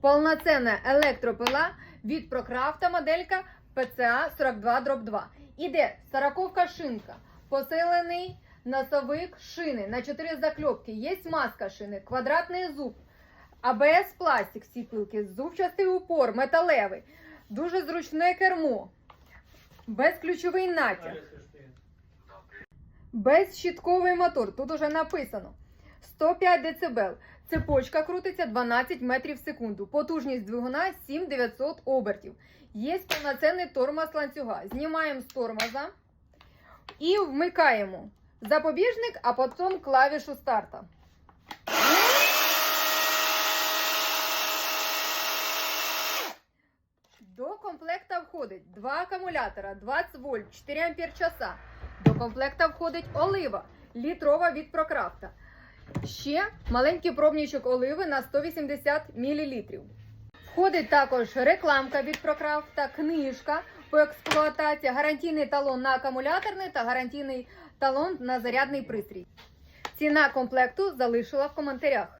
Повноцінна електропила від Прокрафта моделька PCA 42 2. Іде сороковка шинка, посилений носовик шини на 4 закльопки. Є маска шини, квадратний зуб, АБС пластик всі пилки, зубчастий упор, металевий, дуже зручне кермо, безключовий натяг. Безщітковий мотор. Тут уже написано 105 дБ. Цепочка крутиться 12 метрів в секунду. Потужність двигуна 7900 обертів. Є повноцінний тормоз ланцюга. Знімаємо з тормоза і вмикаємо запобіжник, а потім клавішу старта. До комплекта входить два акумулятора 20 вольт 4 ампер часа. До комплекта входить олива літрова від Прокрафта. Ще маленький пробнічок оливи на 180 мл. Входить також рекламка від Прокрафта, книжка по експлуатації, гарантійний талон на акумуляторний та гарантійний талон на зарядний пристрій. Ціна комплекту залишила в коментарях.